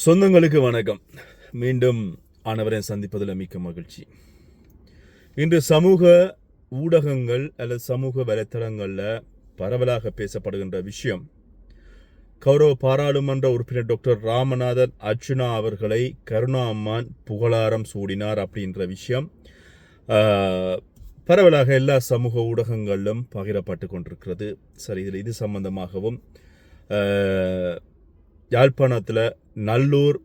சொந்தங்களுக்கு வணக்கம். மீண்டும் ஆனவரை சந்திப்பதில் மிக்க மகிழ்ச்சி. இன்று சமூக ஊடகங்கள் அல்லது சமூக வலைத்தளங்களில் பரவலாக பேசப்படுகின்ற விஷயம் கௌரவ பாராளுமன்ற உறுப்பினர் டாக்டர் ராமநாதன் அர்ச்சுனா அவர்களை கருணா அம்மான் புகழாரம் சூடினார் அப்படின்ற விஷயம் பரவலாக எல்லா சமூக ஊடகங்களிலும் பகிரப்பட்டு கொண்டிருக்கிறது. சரி இதில் இது சம்பந்தமாகவும் யாழ்ப்பாணத்தில் நல்லூர்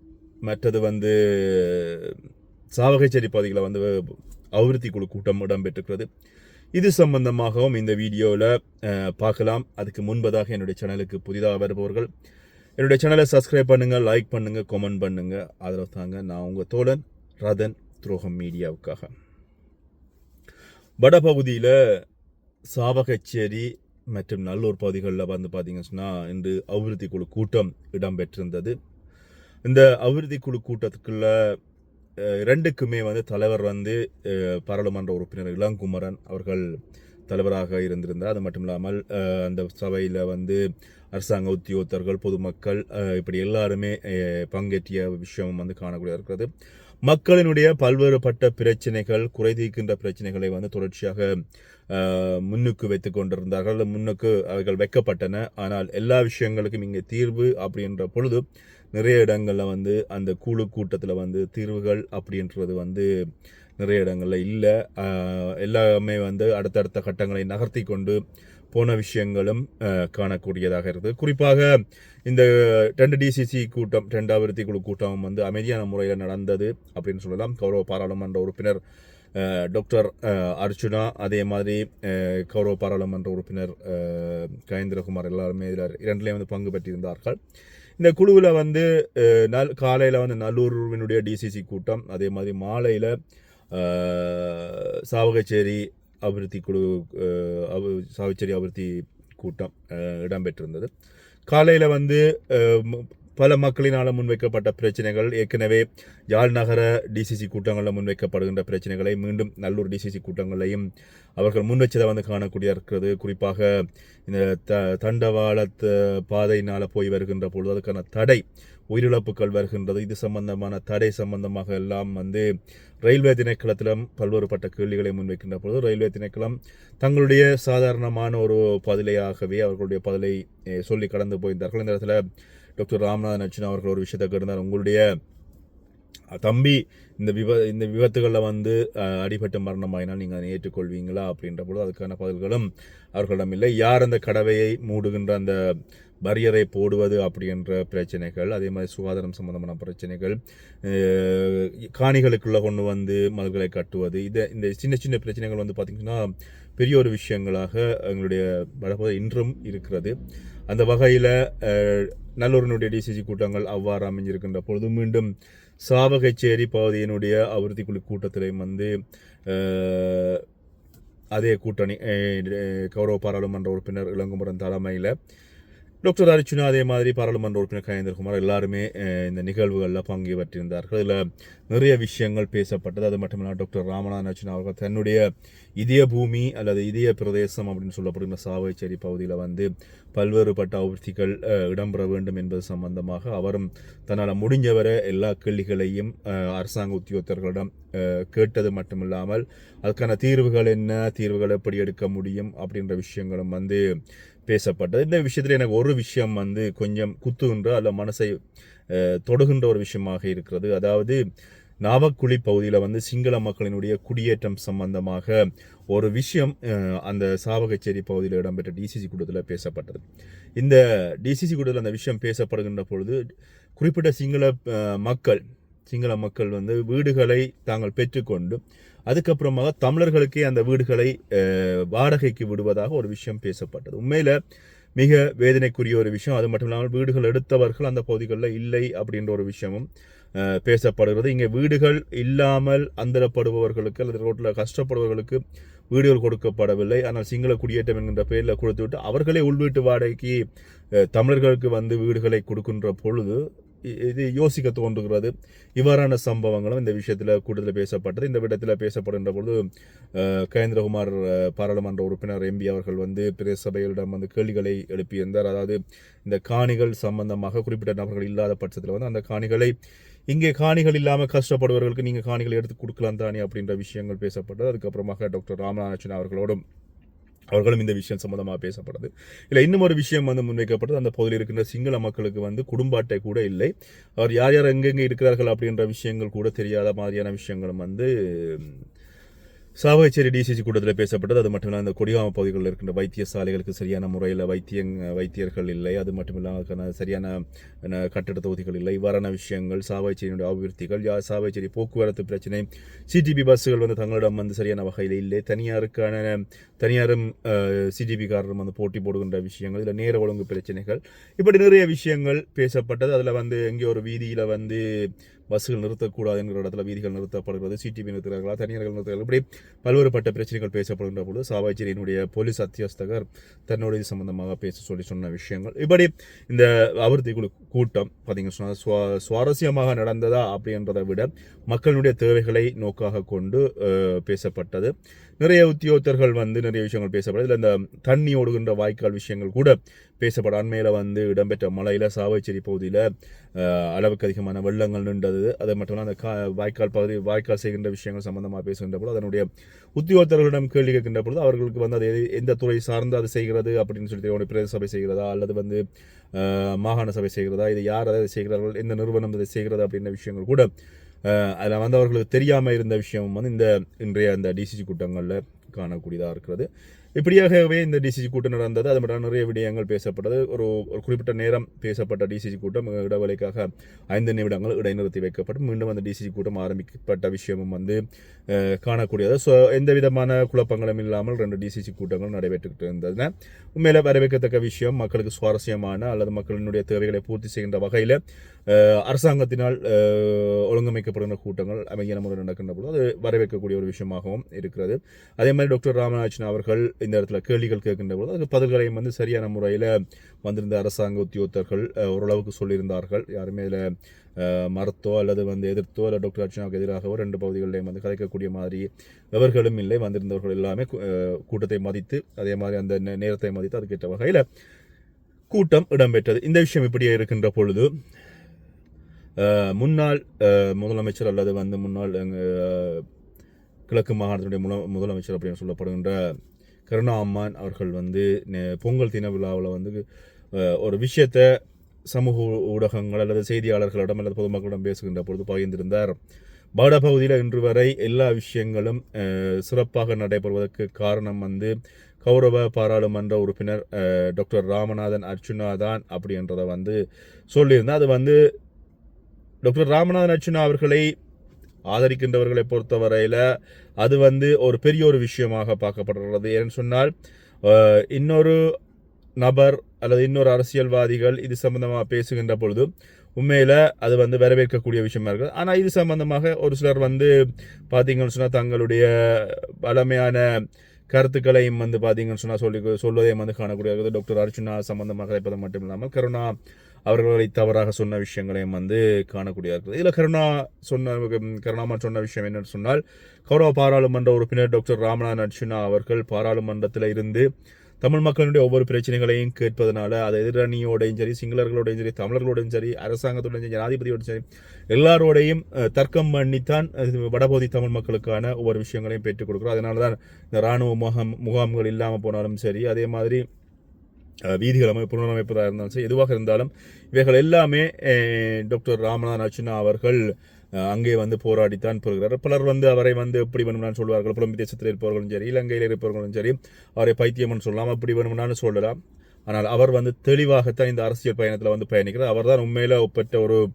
மற்றது வந்து சாவகச்சேரி பகுதிகளில் வந்து அபிவிருத்தி குழு கூட்டம் இடம்பெற்றிருக்கிறது. இது சம்பந்தமாகவும் இந்த வீடியோவில் பார்க்கலாம். அதுக்கு முன்பதாக என்னுடைய சேனலுக்கு புதிதாக வருபவர்கள் என்னுடைய சேனலை சப்ஸ்கிரைப் பண்ணுங்கள் லைக் பண்ணுங்கள் கமெண்ட் பண்ணுங்கள் அதில் தாங்க நான் உங்கள் தோழன் ரதன் துரோகம் மீடியாவுக்காக. வடபகுதியில் சாவகச்சேரி மற்றும் நல்லூர் பகுதிகளில் வந்து பார்த்தீங்கன்னு சொன்னால் இன்று அபிவிருத்தி குழு கூட்டம் இடம்பெற்றிருந்தது. இந்த அபிவிருத்தி குழு கூட்டத்துக்குள்ள ரெண்டுக்குமே வந்து தலைவர் வந்து பாராளுமன்ற உறுப்பினர் இளங்குமரன் அவர்கள் தலைவராக இருந்திருந்தார். அது மட்டும் இல்லாமல் அந்த சபையில் வந்து அரசாங்க உத்தியோகத்தர்கள் பொதுமக்கள் இப்படி எல்லாருமே பங்கேற்றிய விஷயம் வந்து காணக்கூடிய இருக்கிறது. மக்களினுடைய பல்வேறுபட்ட பிரச்சனைகள் குறை தீர்க்கின்ற பிரச்சனைகளை வந்து தொடர்ச்சியாக முன்னுக்கு வைத்து கொண்டிருந்தார்கள். முன்னுக்கு அவைகள் வைக்கப்பட்டன. ஆனால் எல்லா விஷயங்களுக்கும் இங்கே தீர்வு அப்படின்ற பொழுது நிறைய இடங்களில் வந்து அந்த குழு கூட்டத்தில் வந்து தீர்வுகள் அப்படின்றது வந்து நிறைய இடங்களில் இல்லை. எல்லாமே வந்து அடுத்தடுத்த கட்டங்களை நகர்த்தி கொண்டு போன விஷயங்களும் காணக்கூடியதாக இருக்குது. குறிப்பாக இந்த ரெண்டு டிசிசி கூட்டம் ரெண்டாவிருத்தி குழு கூட்டம் வந்து அமைதியான முறையில் நடந்தது அப்படின்னு சொல்லலாம். கௌரவ பாராளுமன்ற உறுப்பினர் டாக்டர் அர்ஜுனா அர்ச்சுனா அதே மாதிரி கௌரவ பாராளுமன்ற உறுப்பினர் கயேந்திரகுமார் எல்லாருமே இதில் இரண்டுலேயும் வந்து பங்கு பெற்றிருந்தார்கள். இந்த குழுவில் வந்து நல் காலையில் வந்து நல்லூர்வினுடைய டிசிசி கூட்டம் அதே மாதிரி மாலையில் சாவகச்சேரி அபிவிருத்தி குழு சாவகச்சேரி அபிவிருத்தி கூட்டம் இடம்பெற்றிருந்தது. காலையில் வந்து பல மக்களினால் முன்வைக்கப்பட்ட பிரச்சனைகள் ஏற்கனவே யாழ் நகர டிசிசி கூட்டங்களில் முன்வைக்கப்படுகின்ற பிரச்சனைகளை மீண்டும் நல்லூர் டிசிசி கூட்டங்களையும் அவர்கள் முன்வச்சதை வந்து காணக்கூடிய இருக்கிறது. குறிப்பாக இந்த த தண்டவாள பாதையினால் போய் வருகின்ற பொழுது அதுக்கான தடை உயிரிழப்புகள் வருகின்றது. இது சம்பந்தமான தடை சம்பந்தமாக எல்லாம் வந்து ரயில்வே திணைக்களத்திலும் பல்வேறுபட்ட கேள்விகளை முன்வைக்கின்ற பொழுது ரயில்வே திணைக்களம் தங்களுடைய சாதாரணமான ஒரு பதிலையாகவே அவர்களுடைய பதிலை சொல்லி கடந்து போயிருந்தார்கள். இந்த இடத்துல டாக்டர் ராம்நாத் அர்ச்சனா அவர்கள் ஒரு விஷயத்தை கேட்டிருந்தார். உங்களுடைய தம்பி இந்த விப இந்த விபத்துகளில் வந்து அஹ், அடிபட்டு மரணமாயினால் நீங்கள் அதை ஏற்றுக்கொள்வீங்களா அப்படின்ற பொழுது அதுக்கான பதில்களும் அவர்களிடம் இல்லை. யார் அந்த கடவையை மூடுகின்ற அந்த பரியரை போடுவது அப்படின்ற பிரச்சனைகள் அதே மாதிரி சுகாதாரம் சம்பந்தமான பிரச்சனைகள் காணிகளுக்குள்ளே கொண்டு வந்து மல்களை கட்டுவது இதை இந்த சின்ன சின்ன பிரச்சனைகள் வந்து பார்த்திங்கன்னா பெரிய ஒரு விஷயங்களாக எங்களுடைய வடபகுதி இன்றும் இருக்கிறது. அந்த வகையில் நல்லூரினுடைய டிசிசி கூட்டங்கள் அவ்வாறு அமைஞ்சிருக்கின்ற பொழுது மீண்டும் சாவகச்சேரி பகுதியினுடைய அபிவிருத்தி குழு கூட்டத்திலையும் வந்து அதே கூட்டணி கௌரவ பாராளுமன்ற உறுப்பினர் இளங்குமரன் தலைமையில் டாக்டர் அரிச்சுனா அதே மாதிரி பாராளுமன்ற உறுப்பினர் கயேந்திரகுமார் எல்லாருமே இந்த நிகழ்வுகளில் பங்கு பெற்றிருந்தார்கள் இதில் நிறைய விஷயங்கள் பேசப்பட்டது. அது மட்டும் இல்லாமல் டாக்டர் ராமநாதன் அர்ச்சுனா அவர்கள் தன்னுடைய இதய பூமி அல்லது இதய பிரதேசம் அப்படின்னு சொல்லப்படுகிற சாவைச்சேரி பகுதியில் வந்து பல்வேறுபட்ட அபிவிருத்திகள் இடம்பெற வேண்டும் என்பது சம்பந்தமாக அவரும் தன்னால் முடிஞ்சவரை எல்லா கேள்விகளையும் அரசாங்க உத்தியோகத்தர்களிடம் கேட்டது மட்டுமில்லாமல் அதுக்கான தீர்வுகள் என்ன தீர்வுகள் எப்படி எடுக்க முடியும் அப்படின்ற விஷயங்களும் வந்து பேசப்பட்டது. இந்த விஷயத்தில் எனக்கு ஒரு விஷயம் வந்து கொஞ்சம் குத்துகின்ற அல்ல மனசை தொடுகின்ற ஒரு விஷயமாக இருக்கிறது. அதாவது நாவக்குழி பகுதியில் வந்து சிங்கள மக்களினுடைய குடியேற்றம் சம்பந்தமாக ஒரு விஷயம் அந்த சாவகச்சேரி பகுதியில் இடம்பெற்ற டிசிசி கூட்டத்தில் பேசப்பட்டது. இந்த டிசிசி கூட்டத்தில் அந்த விஷயம் பேசப்படுகின்ற பொழுது குறிப்பிட்ட சிங்கள மக்கள் சிங்கள மக்கள் வந்து வீடுகளை தாங்கள் பெற்றுக்கொண்டு அதுக்கப்புறமாக தமிழர்களுக்கே அந்த வீடுகளை வாடகைக்கு விடுவதாக ஒரு விஷயம் பேசப்பட்டது. உண்மையில் மிக வேதனைக்குரிய ஒரு விஷயம். அது மட்டும் இல்லாமல் வீடுகள் எடுத்தவர்கள் அந்த பகுதிகளில் இல்லை அப்படின்ற ஒரு விஷயமும் பேசப்படுகிறது. இங்கே வீடுகள் இல்லாமல் அந்தரப்படுபவர்களுக்கு அல்லது ரோட்டில் கஷ்டப்படுபவர்களுக்கு வீடுகள் கொடுக்கப்படவில்லை. ஆனால் சிங்கள குடியேற்றம் என்கின்ற பெயரில் கொடுத்துவிட்டு அவர்களே உள்வீட்டு வாடகைக்கு தமிழர்களுக்கு வந்து வீடுகளை கொடுக்கின்ற பொழுது இது யோசிக்க தோன்றுகிறது. இவ்வாறான சம்பவங்களும் இந்த விஷயத்தில் கூட்டத்தில் பேசப்பட்டது. இந்த விடத்தில் பேசப்படுகின்ற பொழுது கயேந்திரகுமார் பாராளுமன்ற உறுப்பினர் எம்பி அவர்கள் வந்து பிரதேச சபைகளிடம் வந்து கேள்விகளை எழுப்பியிருந்தார். அதாவது இந்த காணிகள் சம்பந்தமாக குறிப்பிட்ட நபர்கள் இல்லாத பட்சத்தில் வந்து அந்த காணிகளை இங்கே காணிகள் இல்லாமல் கஷ்டப்படுபவர்களுக்கு நீங்கள் காணிகளை எடுத்து கொடுக்கலாம் தானே அப்படின்ற விஷயங்கள் பேசப்பட்டது. அதுக்கப்புறமாக டாக்டர் ராமநாதன் அவர்களோடும் அவர்களும் இந்த விஷயம் சம்மந்தமாக பேசப்படுது. இல்லை இன்னும் ஒரு விஷயம் வந்து முன்வைக்கப்பட்டது அந்த பகுதியில் இருக்கின்ற சிங்கள மக்களுக்கு வந்து குடும்ப அட்டை கூட இல்லை. அவர் யார் யார் எங்கெங்கே இருக்கிறார்கள் அப்படின்ற விஷயங்கள் கூட தெரியாத மாதிரியான விஷயங்களும் வந்து சாவகச்சேரி டிசிசி கூட்டத்தில் பேசப்பட்டது. அது மட்டும் இல்லாமல் இந்த கொடிகாம பகுதிகளில் இருக்கின்ற வைத்தியசாலைகளுக்கு சரியான முறையில் வைத்திய வைத்தியர்கள் இல்லை. அது மட்டும் இல்லாமல் அதுக்கான சரியான கட்டட தொகுதிகள் இல்லை. இவ்வாறான விஷயங்கள் சாவகச்சேரியினுடைய அபிவிருத்திகள் யா சாவகச்சேரி போக்குவரத்து பிரச்சனை சிடிபி பஸ்ஸுகள் வந்து தங்களிடம் வந்து சரியான வகையில் இல்லை. தனியாருக்கான தனியாரும் சிடிபிக்காரரும் வந்து போட்டி போடுகின்ற விஷயங்கள் இல்லை நேர ஒழுங்கு பிரச்சனைகள். இப்படி நிறைய விஷயங்கள் பேசப்பட்டது. அதில் வந்து எங்கே ஒரு வீதியில் வந்து பஸ்ஸுகள் நிறுத்தக்கூடாது என்கிற இடத்துல வீதிகள் நிறுத்தப்படுகிறது சிடிபி நிறுத்துகிறார்களா தனியார்கள் நிறுத்துகிறார்கள் இப்படி பல்வேறுபட்ட பிரச்சனைகள் பேசப்படுகின்ற பொழுது சாவாய்ச்சேரியினுடைய போலீஸ் அத்தியஸ்தகர் தன்னுடைய இது சம்பந்தமாக பேச சொல்லி சொன்ன விஷயங்கள். இப்படி இந்த அபிவிருத்தி குழு கூட்டம் பார்த்தீங்கன்னு சொன்னால் சுவா சுவாரஸ்யமாக நடந்ததா அப்படின்றதை விட மக்களுடைய தேவைகளை நோக்காக கொண்டு பேசப்பட்டது. நிறைய உத்தியோகத்தர்கள் வந்து நிறைய விஷயங்கள் பேசப்படுது. இல்லை இந்த தண்ணி ஓடுகின்ற வாய்க்கால் விஷயங்கள் கூட பேசப்பட அண்மையில் வந்து இடம்பெற்ற மலையில் சாவைச்சேரி பகுதியில் அளவுக்கு அதிகமான வெள்ளங்கள் நின்றது. அது மட்டும் அந்த கா வாய்க்கால் பகுதி வாய்க்கால் செய்கின்ற விஷயங்கள் சம்பந்தமாக பேசுகின்ற பொழுது அதனுடைய உத்தியோகத்தர்களிடம் கேள்வி கேட்கின்ற பொழுது அவர்களுக்கு வந்து அது எந்த துறை சார்ந்து அது செய்கிறது அப்படின்னு சொல்லி தெரியும். பிரதேச சபை செய்கிறதா? அல்லது வந்து மாகாண சபை செய்கிறதா? இது யார் அதை செய்கிறார்கள்? எந்த நிறுவனம் இதை செய்கிறது? அப்படின்ற விஷயங்கள் கூட அதில் வந்து அவர்களுக்கு தெரியாமல் இருந்த விஷயம் வந்து இந்த இன்றைய அந்த டிசிசி கூட்டங்களில் காணக்கூடியதாக இருக்கிறது. இப்படியாகவே இந்த டிசிசி கூட்டம் நடந்தது அது மட்டும் நிறைய விடயங்கள் பேசப்பட்டது. ஒரு ஒரு குறிப்பிட்ட நேரம் பேசப்பட்ட டிசிசி கூட்டம் இடைவெளிக்காக ஐந்து நிமிடங்கள் இடைநிறுத்தி வைக்கப்பட்டு மீண்டும் அந்த டிசிசி கூட்டம் ஆரம்பிக்கப்பட்ட விஷயமும் வந்து காணக்கூடியது. ஸோ எந்த விதமான குழப்பங்களும் இல்லாமல் ரெண்டு டிசிசி கூட்டங்கள் நடைபெற்றுக்கிட்டு இருந்ததுன்னா உண்மையில வரவேற்கத்தக்க விஷயம் மக்களுக்கு சுவாரஸ்யமான அல்லது மக்களினுடைய தேவைகளை பூர்த்தி செய்கின்ற வகையில் அரசாங்கத்தினால் அஹ், ஒழுங்கமைக்கப்படுகின்ற கூட்டங்கள் அமைதியான முறையில் நடக்கின்ற பொழுது அது வரவேற்கக்கூடிய ஒரு விஷயமாகவும் இருக்கிறது. அதே மாதிரி டாக்டர் ராமநாதன் அவர்கள் இந்த இடத்துல கேள்விகள் கேட்கின்ற பொழுது அதுக்கு பதில்களையும் வந்து சரியான முறையில் வந்திருந்த அரசாங்க உத்தியோகத்தர்கள் ஓரளவுக்கு சொல்லியிருந்தார்கள். யாருமே இதில் மறுத்தோ அல்லது வந்து எதிர்த்தோ அல்ல டாக்டர் அர்ச்சனாவுக்கு எதிராகவோ ரெண்டு பகுதிகளிலையும் வந்து கலைக்கக்கூடிய மாதிரி எவர்களும் இல்லை. வந்திருந்தவர்கள் எல்லாமே கூட்டத்தை மதித்து அதே மாதிரி அந்த நேரத்தை மதித்து அதுக்கேற்ற வகையில் கூட்டம் இடம்பெற்றது. இந்த விஷயம் இப்படியே இருக்கின்ற பொழுது முன்னாள் முதலமைச்சர் அல்லது வந்து முன்னாள் கிழக்கு மாகாணத்தினுடைய முல முதலமைச்சர் அப்படின்னு சொல்லப்படுகின்ற கருணா அம்மான் அவர்கள் வந்து பொங்கல் தின விழாவில் வந்து ஒரு விஷயத்தை சமூக ஊடகங்கள் அல்லது செய்தியாளர்களிடம் அல்லது பொதுமக்களிடம் பேசுகின்ற பொழுது பகிர்ந்திருந்தார். பாட பகுதியில் இன்று வரை எல்லா விஷயங்களும் சிறப்பாக நடைபெறுவதற்கு காரணம் வந்து கௌரவ பாராளுமன்ற உறுப்பினர் டாக்டர் ராமநாதன் அர்ச்சுனா தான் அப்படின்றத வந்து சொல்லியிருந்தேன் அது வந்து டாக்டர் ராமநாதன் அர்ச்சுனா அவர்களை ஆதரிக்கின்றவர்களை பொறுத்தவரையில் அது வந்து ஒரு பெரிய ஒரு விஷயமாக பார்க்கப்படுகிறது. ஏன்னு சொன்னால் இன்னொரு நபர் அல்லது இன்னொரு அரசியல்வாதிகள் இது சம்பந்தமாக பேசுகின்ற பொழுது உண்மையில் அது வந்து வரவேற்கக்கூடிய விஷயமா இருக்குது. ஆனால் இது சம்பந்தமாக ஒரு சிலர் வந்து பார்த்தீங்கன்னு சொன்னால் தங்களுடைய பழமையான கருத்துக்களையும் வந்து பார்த்தீங்கன்னு சொன்னால் சொல்லி சொல்வதையும் வந்து காணக்கூடிய டாக்டர் அர்ச்சுனா சம்பந்தமாக இருப்பது மட்டும் இல்லாமல் கருணா அவர்களை தவறாக சொன்ன விஷயங்களையும் வந்து காணக்கூடியதாக இருக்குது. இதில் கருணா சொன்ன கருணாமன் சொன்ன விஷயம் என்னன்னு சொன்னால் கௌரவ பாராளுமன்ற உறுப்பினர் டாக்டர் ராமநாத் அர்ச்சுனா அவர்கள் பாராளுமன்றத்தில் இருந்து தமிழ் மக்களுடைய ஒவ்வொரு பிரச்சனைகளையும் கேட்பதனால அது எதிரணியோடையும் சரி சிங்களர்களோடையும் சரி தமிழர்களோடையும் சரி அரசாங்கத்துடன் சரி ஜனாதிபதியோடையும் சரி எல்லாரோடையும் தர்க்கம் பண்ணித்தான் அஹ், வடபகுதி தமிழ் மக்களுக்கான ஒவ்வொரு விஷயங்களையும் பெற்றுக் கொடுக்குறோம் அதனால தான் இந்த இராணுவ முகாம் முகாம்கள் இல்லாமல் போனாலும் சரி அதே மாதிரி வீதிகள் அமைப்பு புனரமைப்பதாக இருந்தாலும் சரி எதுவாக இருந்தாலும் இவைகள் எல்லாமே டாக்டர் ராமநாதன் அர்ச்சுனா அவர்கள் அங்கே வந்து போராடித்தான் போகிறார். பலர் வந்து அவரை வந்து எப்படி வேணும்னாலும் சொல்வார்கள். புலம்பு தேசத்தில் இருப்பவர்களும் சரி இலங்கையில் இருப்பவர்களும் சரி அவரை பைத்தியம்னு சொல்லலாம் அப்படி வேணும்னாலும் சொல்லலாம். ஆனால் அவர் வந்து தெளிவாகத்தான் இந்த அரசியல் பயணத்தில் வந்து பயணிக்கிறார். அவர் தான் உண்மையில் ஒப்பற்ற ஒரு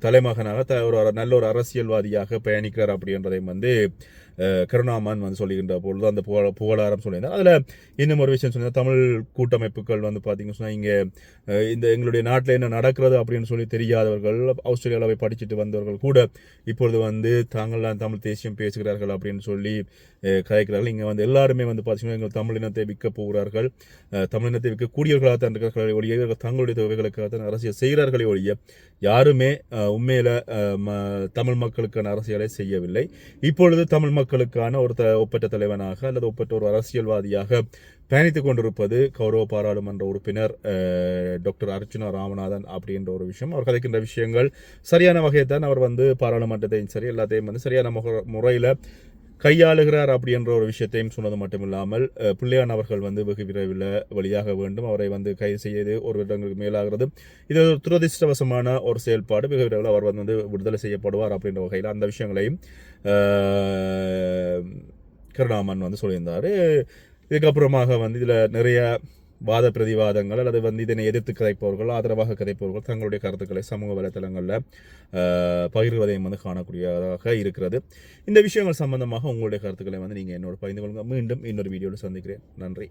தலைமகனாக த- ஒரு நல்ல ஒரு அரசியல்வாதியாக பயணிக்கிறார் அப்படின்றதையும் வந்து கருணாமான் வந்து சொல்லுகின்ற பொழுது அந்த புகழ புகழாரம் சொல்லியிருந்தார். அதில் இன்னும் ஒரு விஷயம் சொன்னால் தமிழ் கூட்டமைப்புகள் வந்து பார்த்தீங்கன்னு சொன்னால் இங்கே இந்த எங்களுடைய நாட்டில் என்ன நடக்கிறது அப்படின்னு சொல்லி தெரியாதவர்கள் ஆஸ்திரேலியாவில் போய் படிச்சுட்டு வந்தவர்கள் கூட இப்பொழுது வந்து தாங்கள்லாம் தமிழ் தேசியம் பேசுகிறார்கள் அப்படின்னு சொல்லி கதைக்கிறார்கள். இங்கே வந்து எல்லாருமே வந்து பார்த்தீங்கன்னா எங்கள் தமிழ் இனத்தை விற்க போகிறார்கள். தமிழினத்தை தமிழ் இனத்தை கூடியவர்களாக தான் ஒழிய தங்களுடைய தேவைகளுக்காக தான் அரசியல் செய்கிறார்களே ஒழிய யாருமே உண்மையில் ம- தமிழ் மக்களுக்கான அரசியலை செய்யவில்லை. இப்பொழுது தமிழ் மக்களுக்கான ஒரு த ஒப்பற்ற தலைவனாக அல்லது ஒப்பற்ற ஒரு அரசியல்வாதியாக பயணித்துக் கொண்டிருப்பது கௌரவ பாராளுமன்ற உறுப்பினர் டாக்டர் அர்ச்சுனா ராமநாதன் அப்படின்ற ஒரு விஷயம். அவர் கதைக்கின்ற விஷயங்கள் சரியான வகையை தான் அவர் வந்து பாராளுமன்றத்தையும் சரி எல்லாத்தையும் வந்து சரியான முறையில் கையாளுகிறார் அப்படின்ற ஒரு விஷயத்தையும் சொன்னது மட்டும் இல்லாமல் பிள்ளையான் அவர்கள் வந்து வெகு விரைவில் வழியாக வேண்டும். அவரை வந்து கைது செய்து ஒரு வருடங்களுக்கு மேலாகிறது. இது ஒரு துரதிருஷ்டவசமான ஒரு செயல்பாடு. வெகு விரைவில் அவர் வந்து விடுதலை செய்யப்படுவார் அப்படின்ற வகையில் அந்த விஷயங்களையும் கருணாமன் வந்து சொல்லியிருந்தார். இதுக்கப்புறமாக வந்து இதில் நிறைய வாத பிரதிவாதங்கள் அல்லது வந்து இதனை எதிர்த்து கதைப்பவர்கள் ஆதரவாக கதைப்பவர்கள் தங்களுடைய கருத்துக்களை சமூக வலைத்தளங்களில் பகிர்வதையும் வந்து காணக்கூடியதாக இருக்கிறது. இந்த விஷயங்கள் சம்பந்தமாக உங்களுடைய கருத்துக்களை வந்து நீங்கள் என்னோட பகிர்ந்து கொள்ளுங்கள் மீண்டும் இன்னொரு வீடியோவில் சந்திக்கிறேன். நன்றி.